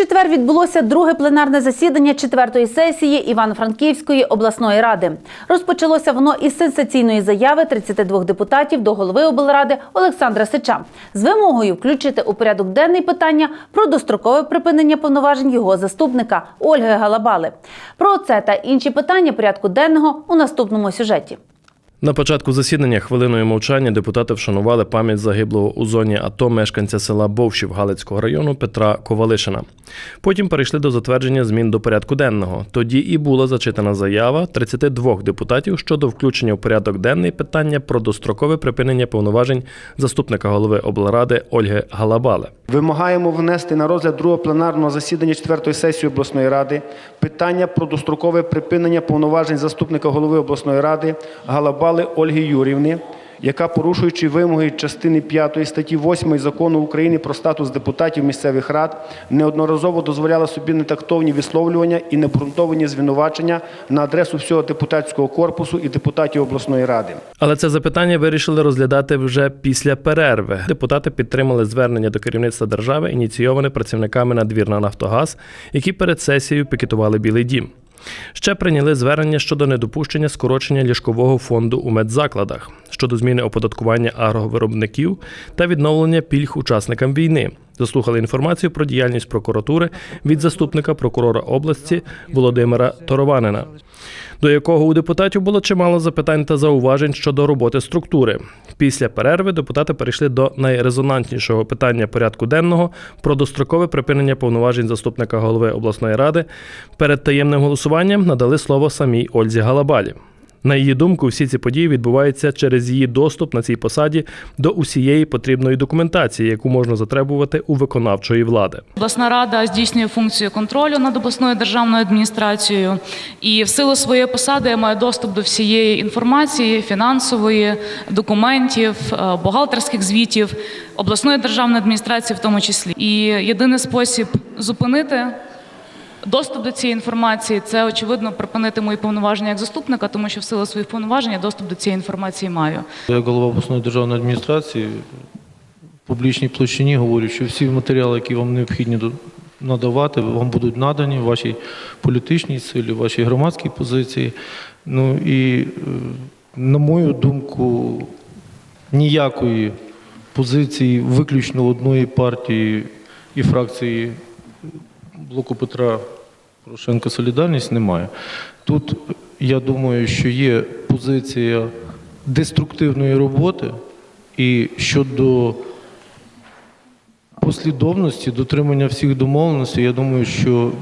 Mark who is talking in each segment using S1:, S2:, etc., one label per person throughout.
S1: четвер відбулося друге пленарне засідання четвертої сесії Івано-Франківської обласної ради. Розпочалося воно із сенсаційної заяви 32 депутатів до голови облради Олександра Сича з вимогою включити у порядок денний питання про дострокове припинення повноважень його заступника Ольги Галабали. Про це та інші питання порядку денного у наступному сюжеті.
S2: На початку засідання хвилиною мовчання депутати вшанували пам'ять загиблого у зоні АТО мешканця села Бовшів Галицького району Петра Ковалишина. Потім перейшли до затвердження змін до порядку денного. Тоді і була зачитана заява 32 депутатів щодо включення в порядок денний питання про дострокове припинення повноважень заступника голови облради Ольги Галабали.
S3: Вимагаємо внести на розгляд другого пленарного засідання четвертої сесії обласної ради питання про дострокове припинення повноважень заступника голови обласної ради Галабали Ольги Юрівни, яка, порушуючи вимоги частини 5 статті 8 закону України про статус депутатів місцевих рад, неодноразово дозволяла собі нетактовні висловлювання і необґрунтовані звинувачення на адресу всього депутатського корпусу і депутатів обласної ради.
S2: Але це запитання вирішили розглядати вже після перерви. Депутати підтримали звернення до керівництва держави, ініційоване працівниками надвірна Нафтогаз, які перед сесією пікетували Білий Дім. Ще прийняли звернення щодо недопущення скорочення ліжкового фонду у медзакладах, щодо зміни оподаткування агровиробників та відновлення пільг учасникам війни. Заслухали інформацію про діяльність прокуратури від заступника прокурора області Володимира Торованина, до якого у депутатів було чимало запитань та зауважень щодо роботи структури. Після перерви депутати перейшли до найрезонантнішого питання порядку денного про дострокове припинення повноважень заступника голови обласної ради. Перед таємним голосуванням надали слово самій Ользі Галабалі. На її думку, всі ці події відбуваються через її доступ на цій посаді до усієї потрібної документації, яку можна затребувати у виконавчої влади.
S4: Обласна рада здійснює функцію контролю над обласною державною адміністрацією, і в силу своєї посади я маю доступ до всієї інформації, фінансової, документів, е, бухгалтерських звітів обласної державної адміністрації, в тому числі. І єдиний спосіб зупинити. Доступ до цієї інформації це очевидно припинити мої повноваження як заступника, тому що в силу своїх повноважень я доступ до цієї інформації маю.
S5: Як голова обласної державної адміністрації в публічній площині говорю, що всі матеріали, які вам необхідні надавати, вам будуть надані в вашій політичній силі, в вашій громадській позиції. Ну і, е, на мою думку, ніякої позиції виключно одної партії і фракції блоку Петра Порошенка Солідарність немає. Тут я думаю, що є позиція деструктивної роботи і щодо послідовності, дотримання всіх домовленостей, я думаю, що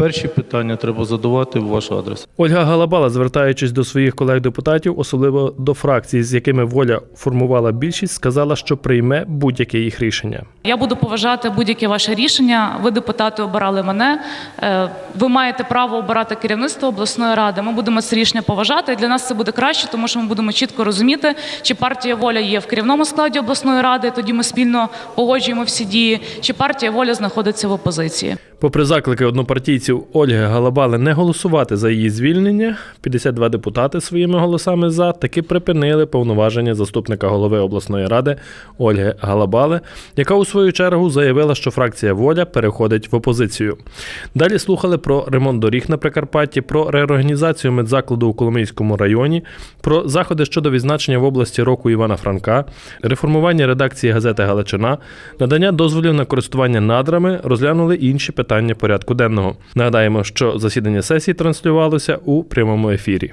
S5: перші питання треба задавати в ваш адрес.
S2: Ольга Галабала, звертаючись до своїх колег-депутатів, особливо до фракцій, з якими воля формувала більшість, сказала, що прийме будь-яке їх рішення.
S4: Я буду поважати будь-яке ваше рішення. Ви, депутати, обирали мене. Е, Ви маєте право обирати керівництво обласної ради. Ми будемо це рішення поважати. І для нас це буде краще, тому що ми будемо чітко розуміти, чи партія воля є в керівному складі обласної ради. Тоді ми спільно погоджуємо всі дії, чи партія воля знаходиться в опозиції.
S2: Попри заклики однопартійців Ольги Галабали не голосувати за її звільнення, 52 депутати своїми голосами за таки припинили повноваження заступника голови обласної ради Ольги Галабали, яка у свою чергу заявила, що фракція Воля переходить в опозицію. Далі слухали про ремонт доріг на Прикарпатті, про реорганізацію медзакладу у Коломийському районі, про заходи щодо відзначення в області року Івана Франка, реформування редакції газети Галичина, надання дозволів на користування надрами, розглянули інші питання порядку денного. Нагадаємо, що засідання сесії транслювалося у прямому ефірі.